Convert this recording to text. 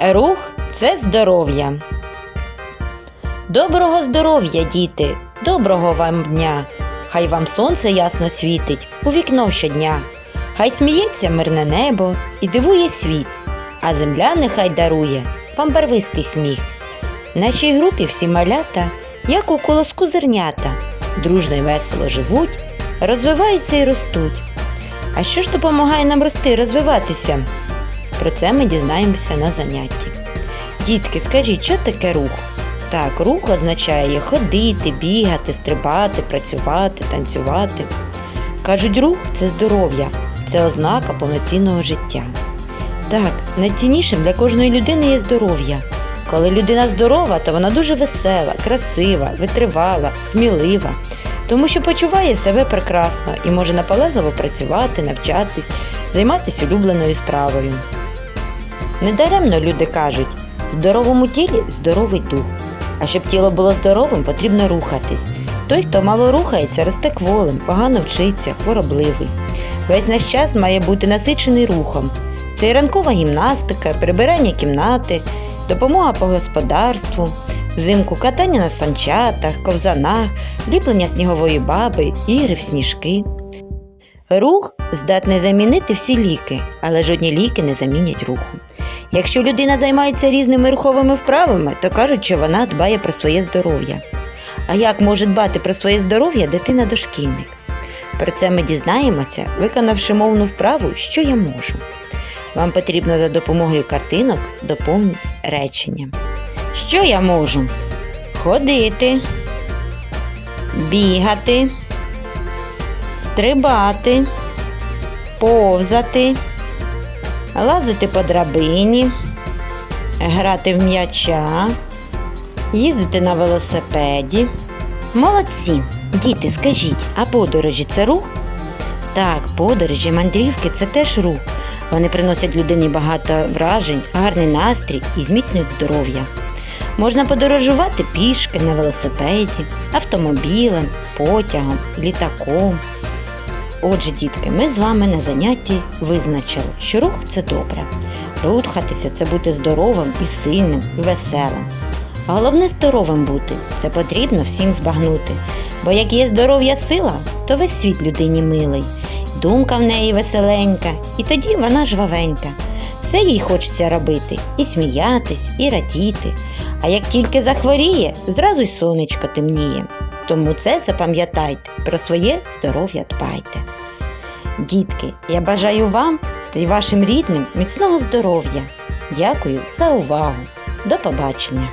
Рух це здоров'я. Доброго здоров'я, діти! Доброго вам дня! Хай вам сонце ясно світить у вікно щодня. Хай сміється мирне небо і дивує світ, а земля нехай дарує вам барвистий сміх. Нашій групі всі малята, як у колоску зернята, дружно й весело живуть, розвиваються і ростуть. А що ж допомагає нам рости, розвиватися? Про це ми дізнаємося на занятті. Дітки, скажіть, що таке рух? Так, рух означає ходити, бігати, стрибати, працювати, танцювати. Кажуть, рух це здоров'я, це ознака повноцінного життя. Так, найціннішим для кожної людини є здоров'я. Коли людина здорова, то вона дуже весела, красива, витривала, смілива, тому що почуває себе прекрасно і може наполегливо працювати, навчатись, займатися улюбленою справою. Недаремно люди кажуть, в здоровому тілі здоровий дух. А щоб тіло було здоровим, потрібно рухатись. Той, хто мало рухається, росте кволим, погано вчиться, хворобливий. Весь наш час має бути насичений рухом. Це і ранкова гімнастика, прибирання кімнати, допомога по господарству, взимку катання на санчатах, ковзанах, ліплення снігової баби, ігри в сніжки. Рух здатний замінити всі ліки, але жодні ліки не замінять руху. Якщо людина займається різними руховими вправами, то кажуть, що вона дбає про своє здоров'я. А як може дбати про своє здоров'я дитина-дошкільник? Про це ми дізнаємося, виконавши мовну вправу, що я можу. Вам потрібно за допомогою картинок доповнити речення. Що я можу? Ходити, бігати, стрибати, повзати, лазити по драбині, грати в м'яча, їздити на велосипеді. Молодці! Діти, скажіть, а подорожі це рух? Так, подорожі, мандрівки це теж рух. Вони приносять людині багато вражень, гарний настрій і зміцнюють здоров'я. Можна подорожувати пішки на велосипеді, автомобілем, потягом, літаком. Отже, дітки, ми з вами на занятті визначили, що рух це добре. Рухатися це бути здоровим і сильним, і веселим. А Головне здоровим бути це потрібно всім збагнути. Бо як є здоров'я сила, то весь світ людині милий. Думка в неї веселенька, і тоді вона жвавенька. Все їй хочеться робити і сміятись, і радіти. А як тільки захворіє, зразу й сонечко темніє. Тому це запам'ятайте, про своє здоров'я дбайте. Дітки, я бажаю вам та й вашим рідним міцного здоров'я. Дякую за увагу. До побачення!